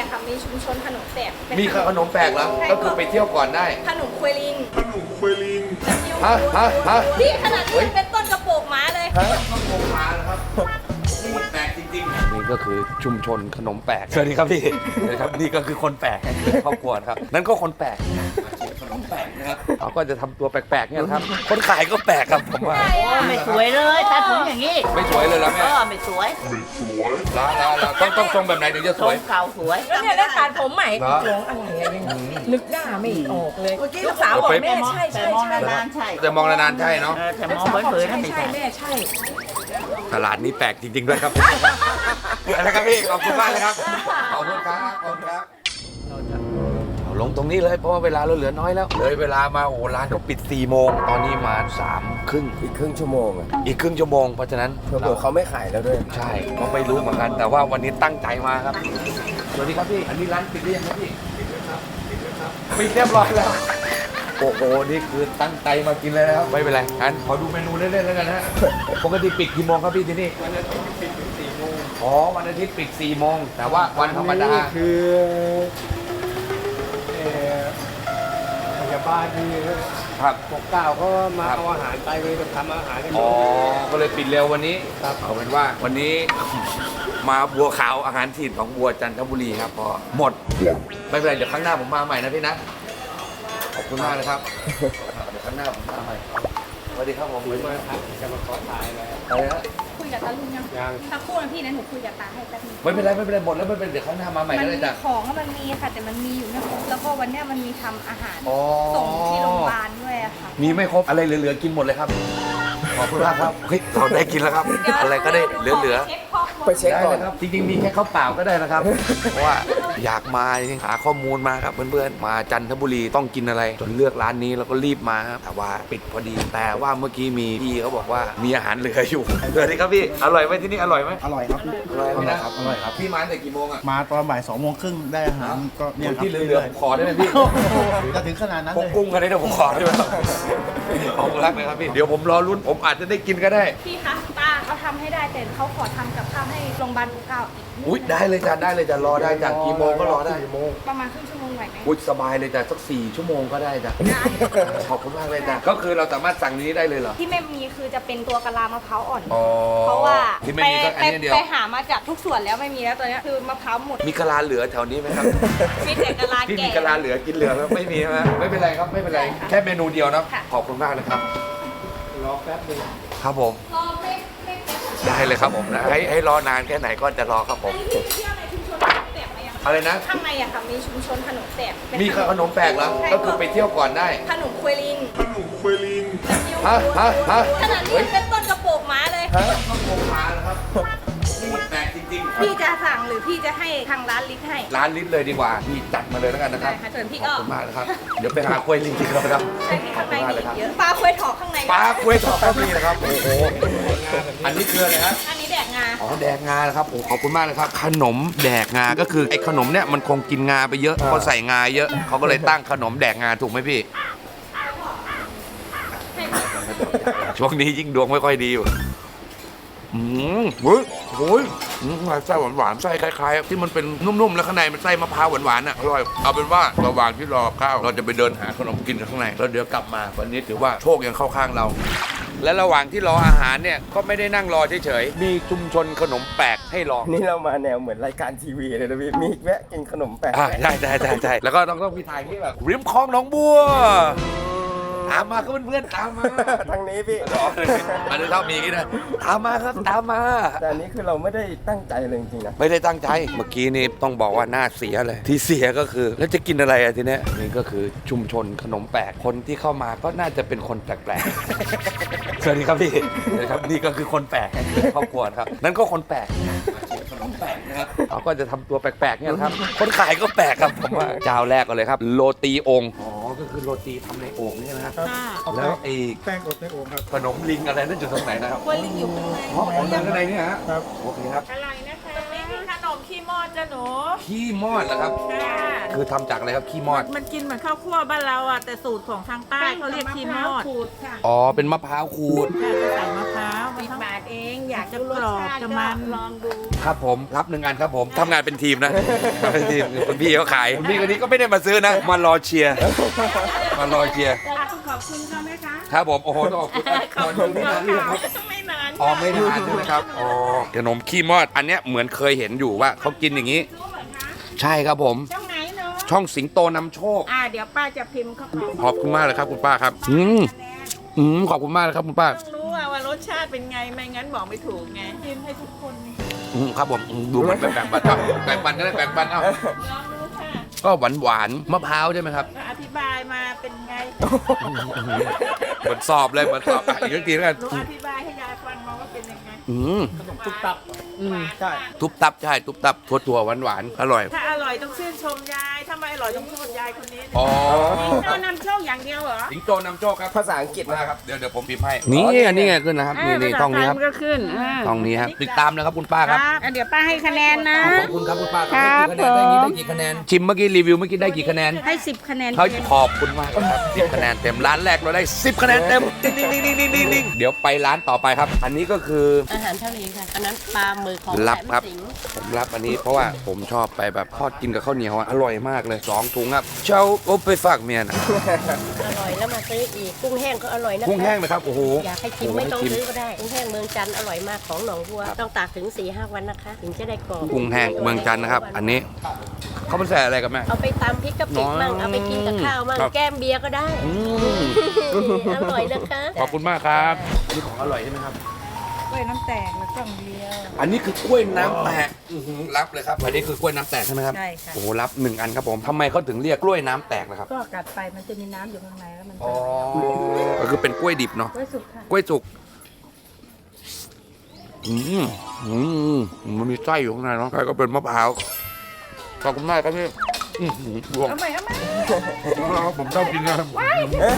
อะค่ะมีชุมชนขนมแปลกเป็นมีขนมแปลกแล้วก็คือไปเที่ยวก่อนได้ ขนมควยลิงขนมควยลิงฮะฮะฮะพี่ขนาดนี้ยังเป็นต้นกระโปรงม้าเลยฮะต้องงงมาแล้วครับนี่แปลกจริงๆ นี่ก็คือชุมชนขนมแปลกสวัสดีครับพี่สวัสดีครับนี่ก็คือคนแปลกครอบครัวครับนั่นก็คนแปลก มาชิมขนมแปลกนะครับเขาก็จะทำตัวแปลกๆเนี่ยนะครับ คนขายก็แปลกครับผมว่าไม่สวยเลยตัดผมอย่างนี้ไม่สวยเลยแล้วเอแม่อไม่สวยลาลาลาต้องต้องทรงแบบไหนถึงจะทสรวย งเก่าสวย แล้วเนี่ยได้ตัดผมใหม่เหรอ หลงอะไรอะยังนึกหน้าไม่ออกเลยลูกสาวบอกไปแม่ใช่แต่ใช่มองใช่นานๆใช่แต่มองนานๆใช่เนาะ เออแต่ลูมกองสาวบอกเผยๆนั่นไม่ใช่ ใช่แม่ใช่ ตลาดนี้แปลกจริงๆด้วยครับอะไรครับพี่ ขอบคุณมากเลยครับ ขอบคุณครับ ขอบคุณครับเอา ลงตรงนี้เลยเพราะว่าเวลาเราเหลือน้อยแล้ว เลยเวลามาโอ้โหร้านก็ปิด4ี่โมงตอนนี้มาสามครึ่งอีกครึ่งชั่วโมงอะอีกครึ่งชั่วโมงเพราะฉะนั้นเผื่อๆเขาไม่ขายแล้วด้วย ใช่ก็ไม่รู้เหมือนกัน แต่ว่าวันนี้ตั้งใจมาครับสวัสดีครับพี่อันนี้ร้านปิดหรือยังครับพี่ปิดแล้วครับปิดแล้วครับปิดเรียบร้อยแล้ว โอ้โห นี่คือตั้งใจมากินเลยนะครับ ไม่เป็นไรงั้นขอดูเมนูเล่นๆแล้วกันนะฮะปกติปิดกี่โมงครับพี่ที่นี่ วันอาทิตย์ปิดถึงสี่โมงอ๋อ วันอาทิตย์ปิดสี่โมง แต่ว่าวันธรรมดานี่คือ บาลที่ครับปกเกล้าเขามาครับ เอาอาหารไปเลยทำอาหารให้อ๋อ ก็เลยปิดเร็ววันนี้ครับ เอาเป็นว่าวันนี้ มาบัวขาวอาหารถิ่นของบัวจันทบุรีครับพอหมด ไม่เป็นไร เดี๋ยวครั้งหน้าผมมาใหม่นะพี่นะ ขอบคุณมากเลยครับ เดี๋ยวครั้งหน้าผมมาใหม่ สวัสดีครับผมมาครับจะมาขอถ่ายเลยอะไรนะคุย กับตาลุงยังยังสักครู่นะพี่นะหนูคุยกับตาให้แป๊บนึงไม่เป็นไรไม่เป็นไรหมดแล้วไม่เป็นไรเดี๋ยวครั้งหน้ามาใหม่มัก็นได้มีจ้ะของอะมันมีค่ะ แต่มันมีอยู่ไม่ครบแล้วก็วันเนี้ยมันมีทำอาหารอ๋อ ส่งที่โรงพยาบาลด้วยอะค่ะ มีไม่ครบอะไรเหลือๆกินหมดเลยครับ ขอบคุณมากครับเฮ้ยเราได้กินแล้วครับ อะไรก็ได้เหลือๆเช็คข้อมูล ไปเช็คได้ก่อเลนยครับ จริงๆ มีแค่ข้าวเปล่าก็ได้นะครับ เพราะว่า อยากมาหาข้อมูลมาครับเพื่อนๆ มาจันทบุรีต้องกินอะไร จนเลือกร้านนี้แล้วก็รีบมาครับแต่ว่าปิดพอดี แต่ว่าเมื่อกี้มีพี่เขาบอกว่ามีอาหารเหลืออยู่ สวัสดีครับพี่อร่อยไหมที่นี่อร่อยไหมอร่อยครับอร่อยไหมนะอร่อยครับพี่มาตั้งแต่กี่โมงอะมาตอนบ่ายสองโมงครึ่งได้อาหารก็เนี่ยครับที่เหลือๆผมขอได้ไหมพี่โอ้โหจะถึงขนาดนั้นพเลกยกุ้งกันได้เดี๋ยวผมขอได้ไหมครับขอบคุณรักเลยครับพี่เดี๋ยวผมรอลุ้นผมอาจจะได้กินก็ได้ พี่คะตา เขาทำให้ได้แต่เขาขอทำกับข้าวให้โรงพยาบาลปูเก้าอีกนิดอุ้ยได้เลยจ้ะได้เลยจ้ะรอได้จ้ะกี่โมงก็รอได้ประมาณครึ่งชั่วโมงไหวไหมอุ้ยสบายเลยจ้ะสักสี่ชั่วโมงก็ได้จ้ะขอบคุณมากเลยจ้ะก็คือเราสามารถสั่งนี้ได้เลยเหรอ ที่ไม่มีคือจะเป็นตัวกะลามะพร้าวอ่อน อ๋อเพราะว่าที่ไม่มีก็อันไปนี้เดียว ไปหามาจากทุกส่วนแล้วไม่มีแล้วตอนเนี้ยคือมะพร้าวหมดมีกะลาเหลือแถวนี้ไหมครับ มีแต่กะลาพี่แก่ มีกะลาเหลือกินเหลือไหมไม่มีใช่ไหมไม่เป็นไรครับไม่เป็นไรแค่เมนูเดียวนะค่ะ ขอบคุณมากเลยครับ รอแป๊บนึงครับผม รอไม่ไม่แป๊บ ได้เลยครับผมนะให้ให้รอนานแค่ไหนก็จะรอครับผมอันนี้พี่เที่ยวในชุมชนขนมแปลกไหมยังอะไรนะ ข้างในอะค่ะมีชุมชนขนมแปลกเป็นมีขนมแปลกแล้วก็คือไปเที่ยวก่อนได้ ขนมควยลิงขนมควยลิงฮะฮะฮะ ขนาดนี้ยังเป็นต้นกระ ทางร้านลิสต์ให้ ร้านลิ้นเลยดีกว่าพี่จัดมาเลยแล้วกันนะครับได้ค่ะส่วนพี่ขก็ อบคุณมากนะครับ เดี๋ยวไปหากล้วยลิงกินก่อนนะครับใช่ที่ข้างในขอบคุณมากเลยมีครับเยอะปลาควยถอกข้างใน ปลากล้วยทอดก็มีนะครับโอ้โหอันนี้คืออะไรครับอันนี้แดกงา อ๋อแดกงานะครับโอ้ขอบคุณมากเลยครับ ขนมแดกงาก็คือไอ้ขนมเนี่ยมันคงกินงาไปเยอะพอใส่งาเยอะเขาก็เลยตั้งขนมแดกงาถูกไหมพี่ ช่วงนี้ยิ่งดวงไม่ค่อยดีอยู่อืมเฮ้ย โอ้ยอืมไส้หวานๆไส้คล้ายๆ ที่มันเป็นนุ่มๆ แล้วข้างในมันไส้มะพร้าวหวานๆอะอร่อย เอาเป็นว่าระหว่างที่รอข้าวเราจะไปเดินหาขนมกินกันข้างในแล้วเดี๋ยวกลับมาวันนี้ถือว่าโชคยังเข้าข้างเรา และระหว่างที่รออาหารเนี่ยก็ไม่ได้นั่งรอเฉยๆมีชุมชนขนมแปลกให้ลอง นี่เรามาแนวเหมือนรายการทีวีเลยนะพี่มีแวะกินขนมแปลกอ่าใช่ใช่ใช่ใช่แล้วก็ต้องต้องมีถ่ายที่แบบริมคลองหนองบัว ตามมาครับเพื่อนๆตามมาทางนี้พี่อันนี้ชอบมีอย่างนี้นะตามมาครับตามมา แต่อันนี้คือเราไม่ได้ตั้งใจเลยจริงๆนะไม่ได้ตั้งใจ เมื่อกี้นี่ต้องบอกว่าหน้าเสียเลย ที่เสียก็คือแล้วจะกินอะไรอะทีเนี้ยนี่ก็คือชุมชนขนมแปลกคนที่เข้ามาก็น่าจะเป็นคนแปลกๆสวัสดีครับพี่สวัสดีครับนี่ก็คือคนแปลกครอบครัวครับ นั่นก็คนแปลกมาชิมขนมแปลกนะครับเขาก็จะทำตัวแปลกๆเนี่ยนะครับ คนขายก็แปลกครับผมว่าเจ้าแรกก็เลยครับ โรตีองค์ อ๋อก็คือโรตีทำในโอ่งเนี่ยนะครับแล้วไอ้แป้งอบในโอ่งครับขนมลิงอะไรนั่นอยู่ตรงไหนนะครับควยลิงอยู่ข้างใน อ๋อของข้างในนี่ฮะครับ โอเคครับอร่อยนะคะตรงนี้คือขนมขี้มอดจะ หนูขี้มอดเหรอครับ ค่ะคือทำจากอะไรครับขี้มอด มันกินเหมือนข้าวคั่วบ้านเราอะแต่สูตรของทางใต้เขาเรียกคีมอดอ๋อ เป็นมะพร้าวขูด ค่ะจะใส่มะพร้าวสิบบาทเองอยากจะดูกรรสอบชาติจะก็มันลองดู ครับผมรับหนึ่งอันครับผมทำงานเป็นทีมนะ ทำเป็นทีมคุณพี่เขาขายคุณพี่คนนี้ก็ไม่ได้มาซื้อนะ มารอเชียร์ มารอเชียร์ขอบคุณเขาไหมคะ ครับผม โอ้โห ต้องขอบคุณครับขอบคุณที่มาเลือกครับไม่นาน อ๋อไม่ทานใช่ไหมครับอ๋อขนมขี้มอดอันเนี้ยเหมือนเคยเห็นอยู่ว่าเขากินอย่างนี้ ใช่ครับผม ช่องไหนเนาะช่องสิงโตนำโชค อ่าเดี๋ยวป้าจะพิมพ์เข้าไปขอบคุณมากเลยครับคุณป้าครับ อืมอืมขอบคุณมากเลยครับคุณป้าต้องรู้ว่าว่ารสชาติเป็นไงไม่งั้นบอกไม่ถูกไงกินให้ทุกคนอืมครับผมอืมดูมันแบ่งๆปันครับแบ่งปันก็ได้แบ่งปันเอา ลองดูค่ะ ก็หวานหวานๆมะพร้าวใช่ไหมครับก็อธิบายมาเป็นไงเหมือนสอบเลยเหมือนสอบอะอีกทีแล้วกัน หนูอธิบายให้ยายฟังมาว่าเป็นยังไง อืมตุ๊บตับอืมใช่ทุบตับใช่ทุบตับถั่วถั่วหวานหวานๆอร่อยถ้าอร่อยต้องชื่นชมยายถ้าไม่อร่อยต้องโทษยายคนนี้อ๋อเจ้านำโชคอย่างเดียวเหรอสิงโตนำโชคครับภาษาอังกฤษมานะคครัรับบเดี๋ยวเดี๋ยวผมพิมพ์ให้นี่อันนี้ไงขึ้นนะครับนี่นี่ต้องนี้ครับก็ขึ้นอ่าต้องนี้ครับติดตามนะครับคุณป้าครับอะเดี๋ยวป้าให้คะแนนนะ ขอบคุณครับคุณป้าครับได้กี่คะแนนได้กี่คะแนนชิมเมื่อกี้รีวิวเมื่อกี้ได้กี่คะแนนให้สิบคะแนนเขาต็มขอบคุณมากครับสิบคะแนนเต็มร้านแรกเราได้สิบคะแนนเต็มนิ่งนิ่งนิ่งนิ่งนิ่งนิ่งเดี๋ยวไปร้านต่อไปครับ อันนี้ก็คืออาหารทะเลค่ะ อันนั้นปลาหมึกของรับครับแหลมสิงห์ผมรับอันนี้เพราะว่าผมชอบไปแบบทอดกินกับข้าวเหนียวอะอร่อยมากเลยสองถุงครับเช้าโอ้ไปฝากเมียนะอร่อยแล้วมาซื้ออีก กุ้งแห้งก็อร่อยนะคะกุ้งแห้งนะครับโอ้โหอยากให้ชิมไม่ต้องซื้อก็ได้ กุ้งแห้งเมืองจันทร์อร่อยมากของหนองบัว ต้องตากถึง4ีหวันนะคะ ถึงจะได้กรอบกุ้งแห้งเมืองจันทร์นะครับ อันนี้เขาเป็นใส่อะไรกันแม่ เอาไปตำพริกกะปิมั่งเอาไปกินกับข้าวมั่งครับ แก้มเบียร์ก็ได้ อืมอร่อยนะคะ ขอบคุณมากครับ อันนี้ของอร่อยใช่ไหมครับก ล้วยน้ำแตกแล้วกล่องเดียว อันนี้คือกล้วยน้ำแตกอื้อหือรับเลยครับ อันนี้คือกล้วยน้ำแตกใช่ไหมครับใช่ค่ะ โอ้โหรับหนึ่งอันครับผมทำไมเขาถึงเรียกกล้วยน้ำแตกนะครับก็กัดไปมันจะมีน้ำอยู่ข้างในแล้วมันอ๋อก็คือเป็นกล้วยดิบเนาะ กล้วยสุกค่ะกล้วยสุก อืมอืมมันมีไส้อยู่ข้างในเนาะไส้ก็เป็นมะพร้าว ขอบคุณมากครับพี่อื้อหือรวมเอาใหม่เอาใหม่ ผมชอบกินนะครับได้เลย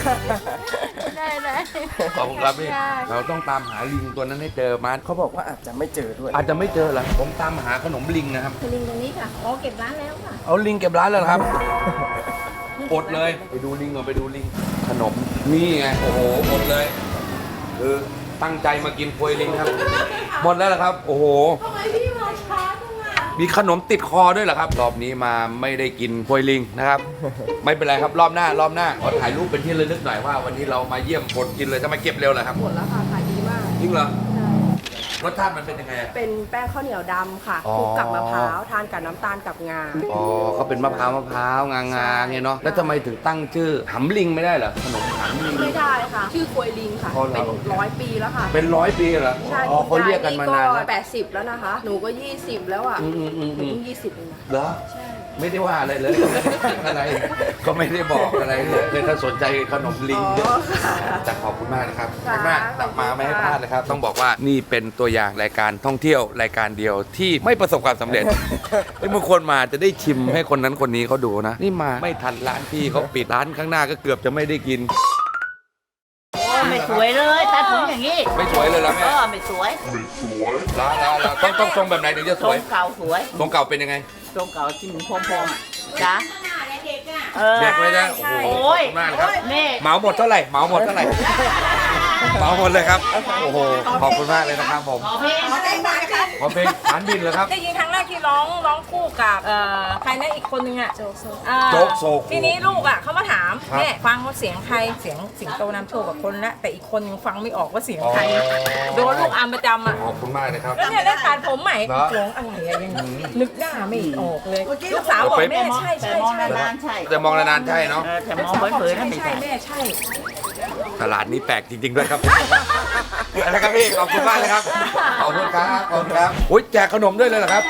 ขอบคุณครับพี่ เราต้องตามหาลิงตัวนั้นให้เจอมาเขาบอกว่าอาจจะไม่เจอด้วยอาจจะไม่เจอละผมตามหาขนมลิงนะครับลิงตรงนี้ค่ะอ๋อเก็บร้านแล้วค่ะเอาลิงเก็บร้านแล้วเหรอครับ อดเลย ไปดูลิงก่อนไปดูลิง ขนม นี่ไง โอ้โหหมดเลย คือตั้งใจมากินพวยลิงครับ หมดแล้วเหรอครับ โอ้โหมี ขนมติดคอด้วยเหรอครับ รอบนี้มาไม่ได้กินพวยลิงนะครับ ไม่เป็นไรครับรอบหน้ารอบหน้าขอถ่ายรูปเป็นที่ระลึกหน่อยว่าวันนี้เรามาเยี่ยมคนกินเลยทำไมเก็บเร็วเหรอครับหมดแล้วค่ะขายดีมากจริงเหรอ รสชาติมันเป็นยังไงอะ เป็นแป้งข้าวเหนียวดำค่ะอ๋อ คลุกกับมะพร้าวทานกับน้ำตาลกับงา อ๋อเขาเป็นมะพร้าวมะพร้าวงางาไงเนาะแล้วทำไมถึงตั้งชื่อหำลิงไม่ได้เหรอขนมหำลิง ไม่ได้ค่ะ ชื่อควยลิงค่ะ อ๋อเหรอ เป็นร้อยปีแล้วค่ะเป็นร้อยปีเหรอใช่อ๋อเขาเรียกกันมานานแล้ว แปดสิบแล้วนะคะ หนูก็ยี่สิบแล้วอะอืมอืมอืมหนูอืมเพิ่งยี่สิบเองนะเหรอ ไม่ได้ว่าอะไรเลย อะไร ก็ไม่ได้บอกอะไรเลยเลยถ้าสนใจขนมลิงอ๋อค่ะแต่ขอบคุณมากนะครับขค่ะอบคุณมากขอบคุณมาไม่ให้พค่ะลาดนะครับ ต้องบอกว่านี่เป็นตัวอย่างรายการท่องเที่ยวรายการเดียวที่ไม่ประสบความสำเร็จ ที่บางคนมาจะได้ชิมให้คนนั้นคนนี้เขาดูนะ นี่มาไม่ทันร้านพี่เขาปิดร้านข้างหน้าก็เกือบจะไม่ได้กินโอ้ไม่สวยเลยตัดผมอย่างนี้ไม่สวยเลยแล้วเอแม่อไม่สวยร้านร้านร้านต้องต้องทรงแบบไหนถึงจะทสรวยงเก่าสวย ทรงเก่าเป็นยังไง ทรงเก่าที่มันพอมๆอะจ้ะเออ เด็กเลยนะโอ้โหโอ้ยขอบคุณมากนะครับ นี่ เหมาหมดเท่าไหร่เหมาหมดเท่าไหร่ เหมาหมดเลยครับ โอ้โห ขอบคุณมากเลยนะครับผมขอเพลงขอเพลงฐานบินเหรอครับ ได้ยินครั้งแรกที่ร้องร้องคู่กับเอ่อใครนะอีกคนนึงอะโจ๊กโซโจ๊กโซคูทีนี้ลูกอะเขามาถามครับเนี่ยฟังว่าเสียงใครเสียงสิงโตนำโชคกับคนละแต่อีกคนยังฟังไม่ออกว่าเสียงใครอ๋อ โดนลูกอามประจำอะขอบคุณมากเลยครับ แล้วเนี่ยได้ขาดผมใหม่เหรอร้องอะไรอะยังนึกหน้าไม่ออกเลยลูกสาวบอกแม่ใช่แต่ใช่มองใช่นานๆใช่แต่มองนานๆใช่เนาะเออแต่มองเผยๆนั่นไม่ใช่ใช่แม่ใช่ ตลาดนี้แปลกจริงๆด้วยครับอะไรครับพี่ขอบคุณมากเลยครับขอบคุณครับขอบคุณครับอุ้ยแจกขนมด้วยเลยเหรอครับ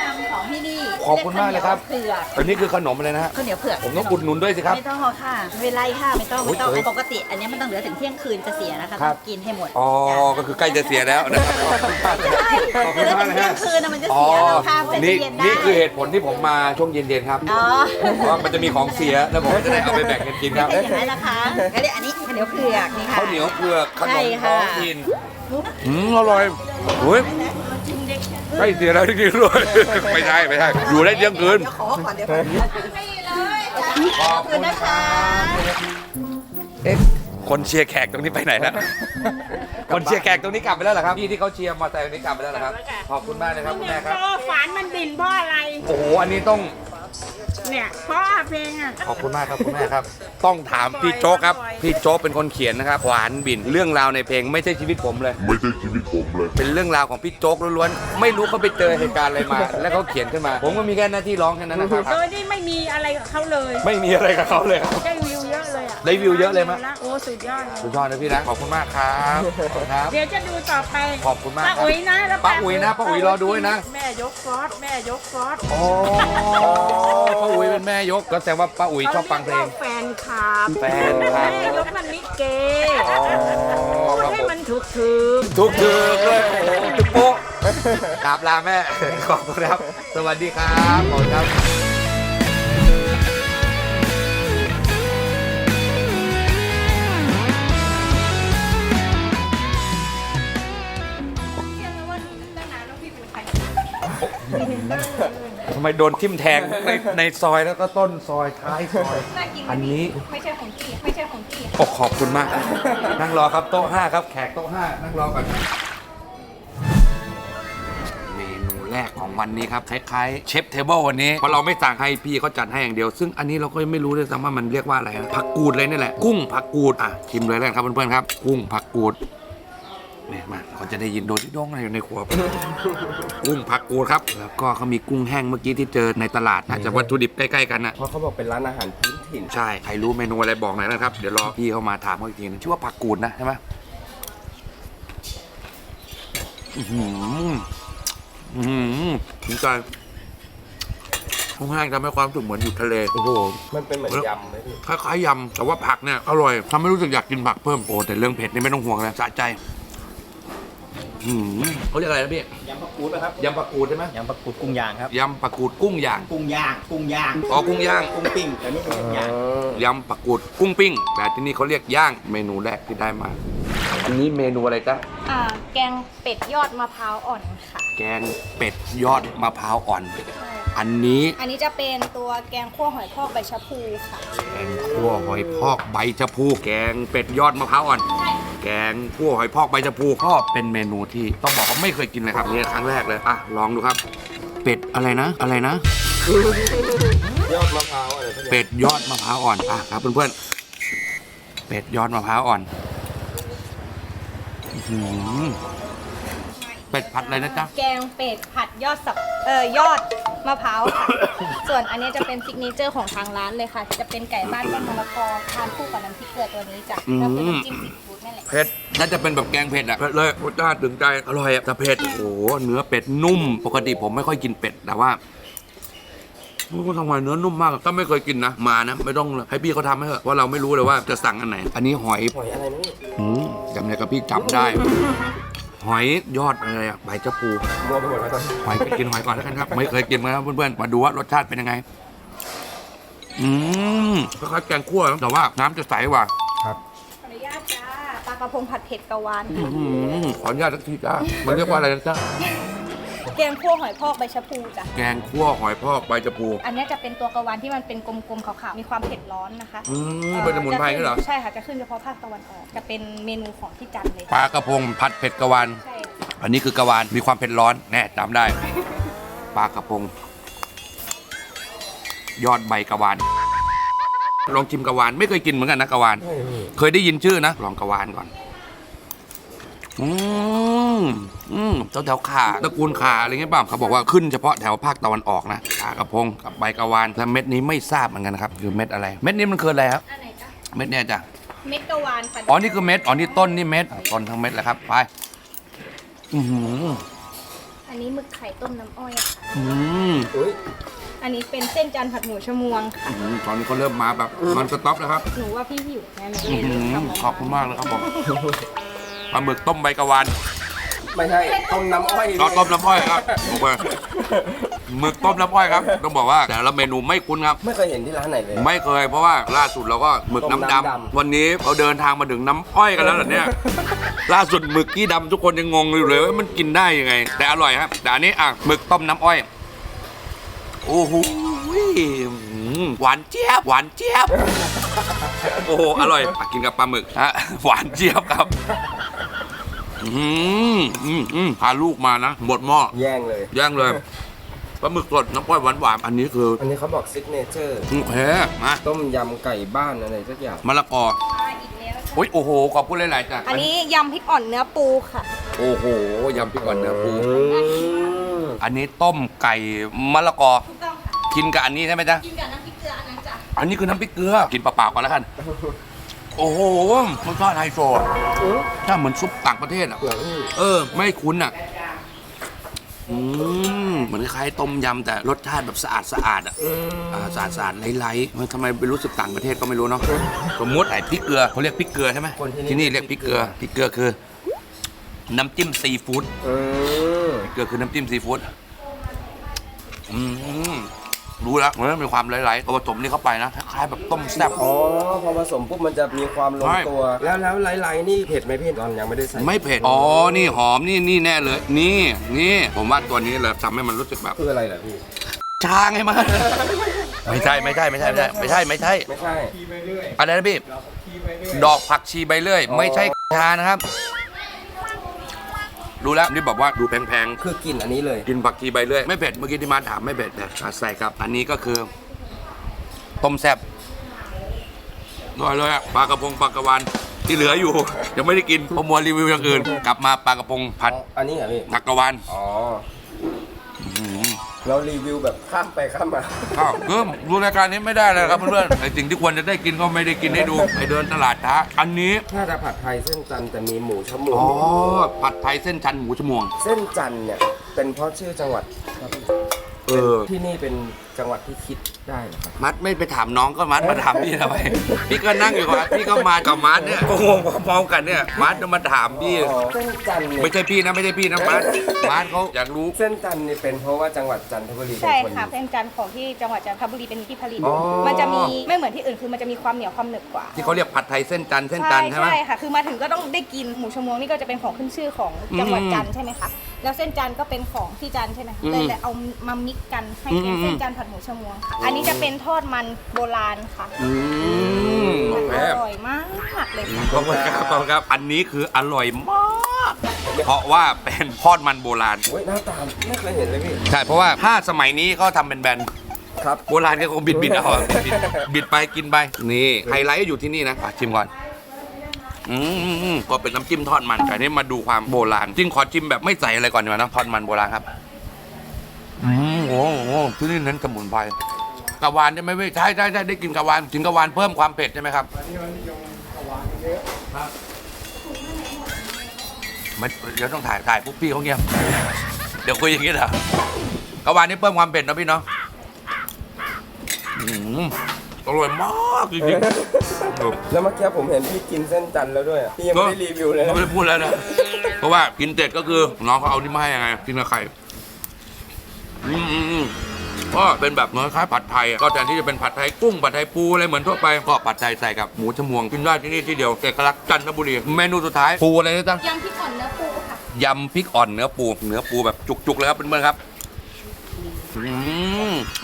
ของที่นี่ขอบคุณมากเลยครับเผือกอันนี้คือขนมอะไรนะฮะข้าวเหนียวเผือกผมต้องอุดหนุนด้วยสิครับ ไม่ต้องหรอกค่ะไม่เป็นไรค่ะไม่ต้องโอ้ยไม่ต้องโอ้ยปกติ อันนี้มันต้องเหลือถึงเที่ยงคืนจะเสียนะคะครัต้บองกินให้หมดอ๋อ ก็คือใกล้จะเสียแล้วนะครับขอบคุณมากเลยใช่ขอบเหคุลืณอมากถึเลยงเที่ยฮะงคืนน่ะมันจะอ๋อเสียเราค่ะเพื่อนี่จะเย็นได้นี่คือเหตุผลที่ผมมาช่วงเย็นๆครับอ๋อเพราะว่ามันจะมีของเสียแล้วผมก็จะได้เอาไปแบ่งกันกินครับไม่ใช่อย่างนั้นนะคะก็เรียกอันนี้ข้าวเหนียวเผือกนี่ค่ะ ข้าวเหนียวเปลือกขนใช่มค่ะ ท้องถิ่นอืมอร่อยอุ้ย ใช่เสียแล้วจริงๆด้วยไม่ใช่ไม่ใช่อยู่ได้เที่ยงคืน ขอก่อนเดี๋ยวก่อนขอบคุณนะคะเอ๊ะคนเชียร์แขกตรงนี้ไปไหนแล้วคนเชียร์แขกตรงนี้กลับไปแล้วเหรอครับพี่ที่เขาเชียร์มอเตอร์ไซค์ตรงนี้กลับไปแล้วเหรอครับ ขอบคุณมากเลยครับคุณแม่ครับฝานมันดิ่นเพราะอะไร โอ้โห อันนี้ต้อง เนี่ยเพราะเพลงอะ ขอบคุณมากครับคุณแม่ครับ ต้องถามพี่โจ๊กครับ พี่โจ๊กเป็นคนเขียนนะครับขวานบินเรื่องราวในเพลงไม่ใช่ชีวิตผมเลย ไม่ใช่ชีวิตผมเลย เป็นเรื่องราวของพี่โจ๊กล้วนๆไม่รู้เขาไปเจอเหตุการณ์อะไรมา แล้วเขาเขียนขึ้นมา ผมก็มีแค่หน้าที่ร้องแค่นั้นนะครับ โดยที่ไม่มีอะไรกับเขาเลย ไม่มีอะไรกับเขาเลยครับ ได้วิว เยอะเลยอะได้วิวเยอะเลยมั้ย โอ้สุดยอดเลยสุดยอดนะพี่นะขอบคุณมากครับขอบคุณครับ เดี๋ยวจะดูต่อไปขอบคุณมากคป้ารับอุ๋ยนะแล้วป้าอุ๋ยนะป้าอุ๋ยรอดูไว้นะ แม่ยกฟอสแม่ยกฟอสโอ้ป้าอุ๋ยเป็นแม่ยกก็แสดงว่าป้าอุ๋ยชอบฟังเพลงแฟนคลับแฟนคลับ แม่ยกมันลิเกอ๋อพูดครับให้ผมมันถูกถูกทุกถึกเลยโอ้โหทุกโป๊ะกราบลาแม่ ขอบคุณครับ สวัสดีครับขอบคุณครับ ทำไมโดนทิ่มแทงในในซอยแล้วก็ต้นซอยท้ายซอยอันนี้ไม่ใช่ของพี่ไม่ใช่ของพี่โอ้ขอบคุณมาก นั่งรอครับโต๊ะห้าครับ แขกโต๊ะห้านั่งรอก่อนเมนูแรกของวันนี้ครับคล้ายๆเชฟเทเบิลวันนี้เพราะเราไม่สั่งให้พี่เขาจัดให้อย่างเดียว ซึ่งอันนี้เราก็ยังไม่รู้ด้วยซ้ำว่ามันเรียกว่าอะไรนะผักกูดเลยนี่แหละ กุ้งผักกูดอะชิมเลยแล้วกันครับเพื่อนๆครับ กุ้งผักกูดเนี่ยมาเขาจะได้ยินโดยที่โดงอะไรอยู่ในครัว กุ้งผักกูดครับ แล้วก็เขามีกุ้งแห้งเมื่อกี้ที่เจอในตลาดอาจจะวัตถุดิบใกล้ๆกันนะเพราะเขาบอกเป็นร้านอาหารพื้นถิ่น ใช่ ใครรู้เมนูอะไรบอกหน่อยนะครับ เดี๋ยวรอพี่เข้ามาถามเขาอีกทีนึงชื่อว่าผักกูดนะใช่ไหมอื้อหืออื้อหือถึงใจข้างแห้งทำให้ความรู้สึกเหมือนอยู่ทะเลโอ้โห มันเป็นเหมือนยำไหมพี่ คล้ายๆยำแต่ว่าผักเนี่ยอร่อยทำให้รู้สึกอยากกินผักเพิ่มโอ้แต่เรื่องเผ็ดนี่ไม่ต้องห่วงเลยสะใจ อื้อหือเขาเรียกอะไรนะพี่ยำผักกูดนะครับยำผักกูดใช่ไหมยำผักกูดกุ้งย่างครับยำผักกูดกุ้งย่างกุ้งย่างกุ้งย่างอ๋อกุ้งย่างกุ้งปิ้งแต่นี่เป็นกุ้งย่างยำผักกูดกุ้งปิ้ง แต่ที่นี่เขาเรียกย่างเมนูแรกที่ได้มาอันนี้เมนูอะไรจ๊ะอ่าแกงเป็ดยอดมะพร้าวอ่อนค่ะ แกงเป็ดยอดมะพร้าวอ่อน อันนี้อันนี้จะเป็นตัวแกงคั่วหอยพอกใบชะพูค่ะ แกงคั่วหอยพอกใบชะพู แกงเป็ดยอดมะพร้าวอ่อน แกงคั่วหอยพอกใบชะพูก็เป็นเมนูที่ต้องบอกว่าไม่เคยกินเลยครับนี่ครั้งแรกเลยอะลองดูครับ เป็ดอะไรนะ อะไรนะ ยอดมะพร้าวอะไรสักอย่างเป็ดยอดมะพร้าวอ่อนอะครับเพื่อนๆเป็ดยอดมะพร้าวอ่อนอื้อหือเป็ดผัดอะไรนะจ๊ะ แกงเป็ดผัดยอดสับ เอ่อยอดมะพร้าวค่ะ ส่วนอันนี้จะเป็นซิกเนเจอร์ของทางร้านเลยค่ะ จะเป็นไก่บ้านต้นมะละกอทานคู่กับน้ำพริกเกลือตัวนี้จ้ะอืมก็คือน้ำจิ้มซีฟู้ดนั่นแหละ เผ็ดน่าจะเป็นแบบแกงเผ็ดอะเผ็ดเลยรสชาติถึงใจอร่อยอะแต่เผ็ดโอ้โหเนื้อเป็ดนุ่ม ปกติผมไม่ค่อยกินเป็ดแต่ว่าโอ้โหทำไมเนื้อนุ่มมากถ้าไม่เคยกินนะมานะไม่ต้องให้พี่เขาทำให้เถอะว่าะเราไม่รู้เลยว่าจะสั่งอันไหน อันนี้หอยหอยอะไรนะพี่อืมจำเลยกับพี่จำได้ หอยยอดอะไรอะใบชะพูมัวไปหมดแล้วตอนนี้หอยไปกินหอยก่อนแล้วกันครับ ไม่เคยกินนะครับเพื่อนๆมาดูว่ารสชาติเป็นยังไง อืมคล้ายๆแกงคั่วนะแต่ว่าน้ำจะใสกว่าขออนุญาตจ้าปลากระพงผัดเผ็ดกะวานอื้ค่ะอหือขออนุญาตสักทีจ้ามันเรียกว่าอะไรนะจ๊ะ แกงคั่วหอยพอกใบชะพูจ้ะ แกงคั่วหอยพอกใบชะพูอันนี้จะเป็นตัวกะวานที่มันเป็นกลมๆขาวๆ มีความเผ็ดร้อนนะคะอืมเป็นสมุนไพรนี่เหรอ ใช่ค่ะ จะขึ้นเฉพาะภาคตะวันออก จะเป็นเมนูของที่จันทร์เลยปลากระพงผัดเผ็ดกะวาน ใช่ อันนี้คือกะวานมีความเผ็ดร้อนแน่จำได้ ปลากระพง ยอดใบกะวาน ลองชิมกะวานไม่เคยกินเหมือนกันนะกะวาน เคยได้ยินชื่อนะ ลองกะวานก่อน อืม อืมแถวแถวๆขาตระกูลขาอะไรเงี้ยป่ะเขาบอกว่าขึ้นเฉพาะแถวภาคตะวันออกนะปลากระพงกับใบกะวานแต่เม็ดนี้ไม่ทราบเหมือนกันนะครับคือเม็ดอะไร เม็ดนี้มันคืออะไรครับ อันไหนจ๊ะเม็ดเนี่ยจ้ะเม็ดกะวานค่ะอ๋อนี่คือเม็ดอ๋อนี่ต้นนี่เม็ดต้นทั้งเม็ดแหละครับไปอือหืออันนี้หมึกไข่ต้มน้ำอ้อยค่ะอืมอุ้ยอันนี้เป็นเส้นจันทร์ผัดหมูชะมวงค่ะ อืมตอนนี้เขาเริ่มมาแบบมันสต็อปแล้วครับ หนูว่าพี่หิวแน่เลยอื้อหือทำขอบคุณมากเลยครับผมปลาหมึกต้มใบกะวาน ไม่ใช่ต้มน้ำอ้อยเราต้มน้ำอ้อยครับโอเคหมึกต้มน้ำอ้อยครับ ต้องบอกว่าแต่ละเมนูไม่คุ้นครับ ไม่เคยเห็นที่ร้านไหนเลย ไม่เคยเพราะว่าล่าสุดเราก็หมึกน้ำต้มน้ำดำดำวันนี้เราเดินทางมาถึงน้ำอ้อยกันแล้วเหรอเนี่ยล่าสุดหมึกกี้ดำทุกคนยังงงอยู่เลยว่ามันกินได้ยังไง แต่อร่อยครับแต่อันนี้อะหมึกต้มน้ำอ้อยโอ้โหหวานเจี๊ยบหวานเจี๊ยบโอ้โหอร่อยอะกินกับปลาหมึกฮะหวานเจี๊ยบครับ อืมอืมอืมพาลูกมานะ หมดหม้อ แย่งเลยย่างเลย ปลาหมึกสดน้ำอ้อยหวานๆอันนี้คืออันนี้เขาบอกซิกเนเจอร์โอเคมาต้มยำไก่บ้านอะไรสักอย่าง มะละกอมาอีกแล้วโอ้ยโอ้โห ขอบคุณหลายๆจ้ะอันนี้ยำพริกอ่อนเนื้อปูค่ะ โอ้โหยำพริกอ่อนเนื้อปูอืมอันนี้ต้มไก่มะละกอ ถูกต้องค่ะ กินกับอันนี้ใช่ไหมจ๊ะ กินกับน้ำพริกเกลืออันนั้นจ้ะ อันนี้คือน้ำพริกเกลือ กินเปล่าๆก่อนแล้วกัน โอ้โหมันทอดไฮโซอะถ้าเหมือนซุปต่างประเทศอะเปลือกนี่เออ ไม่คุ้นอะ อืม เหมือนคล้ายๆต้มยำแต่รสชาติแบบสะอาดสะอาดๆอะอืมอ่าสะอาดสะอาดไร้ๆมันทำไมไปรู้สึกต่างประเทศก็ไม่รู้เนาะ สมมติไอ้พริกเกลือเขาเรียกพริกเกลือใช่ไหมคนที่นี่ ที่นี่เรียกพริกเกลือ พริกเกลือคือ น้ำจิ้มซีฟู้ดอืมเกลือคือน้ำจิ้มซีฟู้ดอืม รู้แล้วมันมีความไหลๆเอาผสมนี่เข้าไปนะคล้ายๆแบบต้มแซ่บ อ๋อพอผสมปุ๊บมันจะมีความลงใช่ ตัว แล้วแล้วไลๆนี่เผ็ดไหมพี่ตอนยังไม่ได้ใส่ไม่เผ็ด อ๋อ นี่หอม นี่นี่แน่เลย นี่ นี่ ผมว่าตัวนี้เลยทำให้มันรู้สึกแบบ คืออะไรล่ะพี่ช้างไงมันไม่ใช่ไม่ใช่ ไม่ใช่ ไม่ใช่ ไม่ใช่ ไม่ใช่ ไม่ใช่ อะไรนะพี่ ดอกผักชีใบเลื่อย ไม่ใช่ชานะครับ รู้แล้วนี่บอกว่าดูแพงคือกินอันนี้เลย ๆ กินผักชีใบเลื่อยไม่เผ็ดเมื่อกี้ที่มาถามไม่เผ็ดแต่ใส่ครับ อันนี้ก็คือต้มแซ่บอร่อยเลยอะปลากระพงปลากระวานที่เหลืออยู่ ยังไม่ได้กินเพราะมัวรีวิวอย่างอื่น กลับมาปลากระพงผัดอันนี้เหรอพี่ ผักกระวาน อ๋ออ เรารีวิวแบบข้ามไปข้ามมา อ้าวเพิ่มดูรายการนี้ไม่ได้เลยครับเพื่อนๆไอสิ่งที่ควรจะได้กินก็ไม่ได้กินให้ดูไปเดินตลาดช้าอันนี้ถ้าจะผัดไทยเส้นจันทร์จะมีหมูชะมวอ๋งอผัดไทยเส้นชันหมูชมวง เส้นจันทร์เนี่ยเป็นเพราะชื่อจังหวัดครับพี่ เออ ที่นี่เป็นจังหวัดที่คิดได้เหรอครับ มัดไม่ไปถามน้องก็มัดมาถามพี่ทำไม พี่ก็นั่งอยู่กับพี่ก็มากับมัดเนี่ยก็งงพร้อมๆกันเนี่ย มัดจะมาถามพี่ อ๋อเส้นจันทร์เนี่ยไม่ใช่พี่นะไม่ใช่พี่นะมัดมัดเขาอยากรู้ เส้นจันทร์นี่เป็นเพราะว่าจังหวัดจันทบุรีเป็นใช่คน ค่ะเส้นจันทร์ของที่จังหวัดจันทบุรีเป็นที่ผลิต อ๋อ มันจะมีไม่เหมือนที่อื่นคือมันจะมีความเหนียวความหนึบกว่าที่เขาเรียกผัดไทยเส้นจันทร์เส้นจันทร์ใช่ไหม ใช่ค่ะ คือมาถึงก็ต้องได้กินหมูชมวงนี่ก็จะเป็นของขึ้นชื่อของจังหวัดอืมจันทร์ใช่ไหมคะแล้วเส้นจันทร์ก็เป็นของที่จันทร์ใช่ไหมอืมเลยเลยเอามามิกกันให้เป็นอืมเส้นจันทร์ผัดหมูชมวงค่ะอันนี้จะเป็นทอดมันโบราณค่ะอืมโอเคอร่อยมากเลยค่ะ ขอบคุณครับขอบคุณครับ อันนี้คืออร่อยมาก เพราะว่าเป็นทอดมันโบราณ เฮ้ยหน้าตาไม่เคยเห็นเลยพี่ ใช่ เพราะว่าถ้าสมัยนี้เขาทำเป็นแบนครับ โบราณก็คงบิดบิดเอาอะบิดบิดบิดไปกินไป นี่ไฮไลท์อยู่ที่นี่นะอะชิมก่อน อืมอืมอืมก็เป็นน้ำจิ้มทอดมันแต่นี่มาดูความโบราณจริงขอชิมแบบไม่ใส่อะไรก่อนดีกว่านะทอดมันโบราณครับอืมโอ้โหที่นี่เน้นสมุนไพรกะวานใช่ไหมพี่ใช่ใช่ใช่ได้กินกะวานกินกะวานเพิ่มความเผ็ดใช่ไหมครับมันเดี๋ยวต้องถ่ายถ่ายพวกพี่เขาเงียบเดี๋ยวคุยอย่างนี้เหรอกะวานนี่เพิ่มความเผ็ดนะพี่เนาะ อืมอร่อยมากจริงๆแล้วเมื่อกี้ผมเห็นพี่กินเส้นจันทร์แล้วด้วยอะพี่ยังไม่ได้รีวิวเลยนะ ไม่ได้พูดแล้วนะ เพราะว่ากินเสร็จก็คือน้องเขาเอานี่มาให้ยังไงกินกับไข่อืมอืมอืมก็เป็นแบบเหมือนคล้ายผัดไทยอะก็แทนที่จะเป็นผัดไทยกุ้งผัดไทยปูอะไรเหมือนทั่วไปก็ผัดไทยใส่กับหมูชมวงกินได้ที่นี่ที่เดียวเอกลักษณ์จันทบุรีเมนูสุดท้ายปูอะไรนะจ๊ะ ยำพริกอ่อนเนื้อปูค่ะ ยำพริกอ่อนเนื้อปู เนื้อปูแบบจุกๆเลยครับเพื่อนๆครับอืม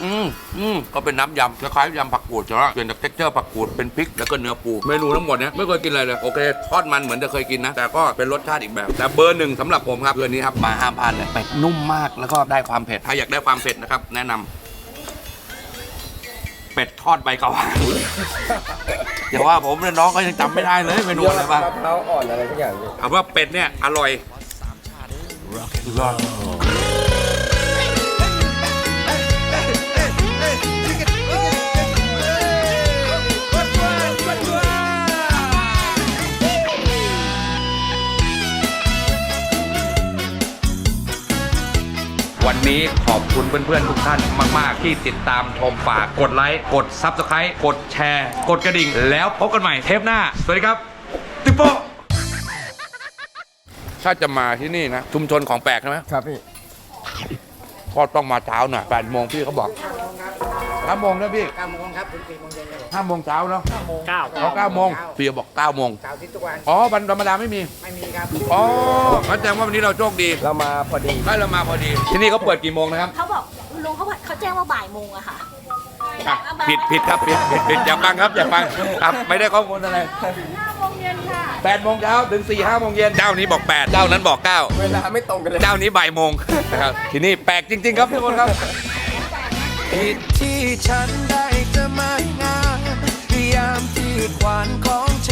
อืมอืมก็เป็นน้ำยำคล้ายๆยำผักกูดแต่ว่าเปลี่ยนจากเท็กเจอร์ผักกูดเป็นพริกแล้วก็เนื้อปูเมนูทั้งหมดเนี้ยไม่เคยกินอะไรเลยโอเคทอดมันเหมือนจะเคยกินนะ แต่ก็เป็นรสชาติอีกแบบ แต่เบอร์หนึ่งสำหรับผมครับเบอร์นี้ครับมาห้ามพลาดเลยเป็ดนุ่มมากแล้วก็ได้ความเผ็ดถ้าอยากได้ความเผ็ดนะครับแนะนำเป็ดทอดใบกะวานอย่าว่าผมเนี่ยน้องก็ยังจำไม่ได้เลยเมนูยอดอะไรมะบ้างพร้าวอ่อนอะไรทุกอย่างพี่เอาว่าเป็ดเนี่ย อร่อย นนี้ขอบคุณเพื่อนๆทุกท่านมาก ๆ ที่ติดตามชมฝากกดไลค์กด Subscribe กดแชร์ กดกระดิ่ง แล้วพบกันใหม่เทปหน้า สวัสดีครับ ติ๊ปโป้ถ้าจะมาที่นี่นะ ชุมชนของแปลกใช่ไหมครับพี่ ก็ต้องมาเช้าหน่อยแปดโมงพี่เขาบอก เก้าโมงนะพี่เก้าโมงครับถึงสี่โมงเย็นครับห้าโมงเช้าเนาะเก้าอ๋อเก้าโมงพี่บอกเก้าโมงเก้าทิศทุกวัน อ๋อวันธรรมดาไม่มี ไม่มีครับอ๋องั้นแสดงว่าวันนี้เราโชคดีเรามาพอดี ได้เรามาพอดี ที่นี่เขาเปิดกี่โมงนะครับเขาบอกลุงเขาบอกเขาแจ้งว่าบ่ายโมงอะค่ะอะผิดผิดครับผิดผิดผิดอย่าฟังครับอย่าฟังครับไม่ได้ข้อมูลอะไรห้าโมงเย็นค่ะแปดโมงเช้าถึงสี่ห้าโมงเย็นเจ้านี้บอกแปดเจ้านั้นบอกเก้าเวลาไม่ตรงกันเลย เจ้านี้บ่ายโมงนะครับที่นี่แปลกจริง ๆ ครับทุกคนครับ ผิดที่ฉันได้จะไมางามพยายามที่ขวานของฉัน